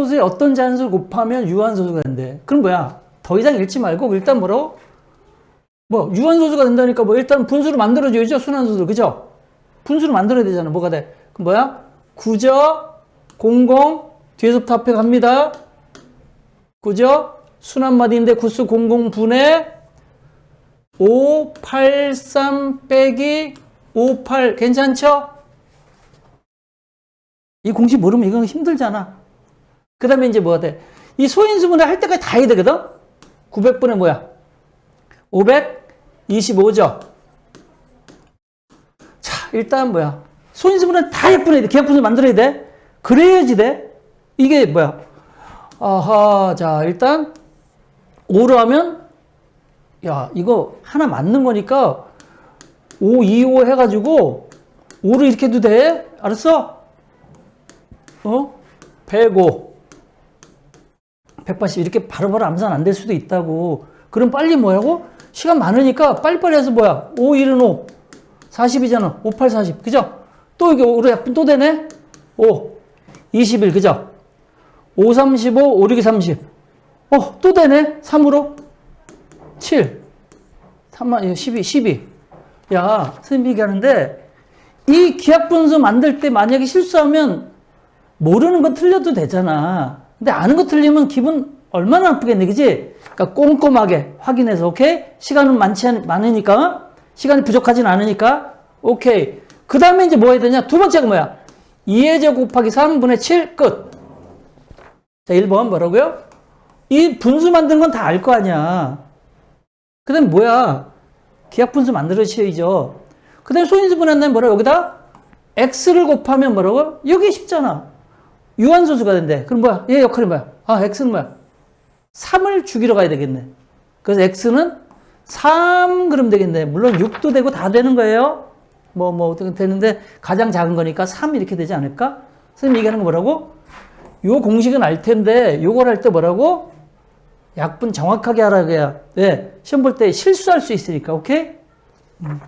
소수의 어떤 자연수를 곱하면 유한소수가 된대. 그럼 뭐야? 더 이상 읽지 말고 일단 뭐라고? 뭐 유한소수가 된다니까 뭐 일단 분수를 만들어줘야죠. 순환소수를. 그죠? 분수를 만들어야 되잖아. 뭐가 돼? 그럼 뭐야? 구저, 공공, 뒤에서부터 앞에 갑니다. 구저, 순환마디인데 구수 공공 분의 5, 8, 3 빼기 5, 8 괜찮죠? 이 공식 모르면 이건 힘들잖아. 그 다음에 이제 뭐가 돼? 이 소인수분해 할 때까지 다 해야 되거든? 900분의 뭐야? 525죠? 자, 일단 뭐야? 소인수분해 다 돼. 기하분수 만들어야 돼. 그래야지 돼. 이게 뭐야? 아하, 자, 일단 5로 하면 야, 이거 하나 맞는 거니까 5, 2, 5 해가지고 5로 이렇게 해도 돼? 알았어? 어? 105, 180 이렇게 바로바로 암산 안 될 수도 있다고. 그럼 빨리 뭐라고? 시간 많으니까 빨리빨리 해서 뭐야? 5, 1은 5, 40이잖아. 5, 8, 40. 그죠? 또 이게 5로 약분 또 되네? 5, 21. 그죠? 5, 35, 5, 6, 30. 어, 또 되네? 3으로? 7. 3만, 12, 12. 야, 선생님이 얘기하는데, 이 기하분수 만들 때 만약에 실수하면 모르는 거 틀려도 되잖아. 근데 아는 거 틀리면 기분 얼마나 나쁘겠네, 그지? 그러니까 꼼꼼하게 확인해서, 오케이? 시간은 많지, 않, 많으니까, 시간이 부족하진 않으니까, 오케이. 그 다음에 이제 뭐 해야 되냐? 두 번째가 뭐야? 2의 제곱 곱하기 3분의 7, 끝. 자, 1번 뭐라고요? 이 분수 만드는 건 다 알 거 아니야. 그 다음에 뭐야? 기하 분수 만들어셔야죠. 그 다음에 소인수 분한다면 뭐라 여기다 x를 곱하면 뭐라고? 여기 쉽잖아. 유한소수가 된대. 그럼 뭐야? 얘 역할이 뭐야? 아, x는 뭐야? 3을 죽이러 가야 되겠네. 그래서 x는 3 그러면 되겠네. 물론 6도 되고 다 되는 거예요. 뭐, 뭐, 어떻게 되는데 가장 작은 거니까 3 이렇게 되지 않을까? 선생님 얘기하는 거 뭐라고? 요 공식은 알 텐데 요걸 할 때 뭐라고? 약분 정확하게 하라고 해야. 왜? 시험 볼 때 실수할 수 있으니까. 오케이? 음.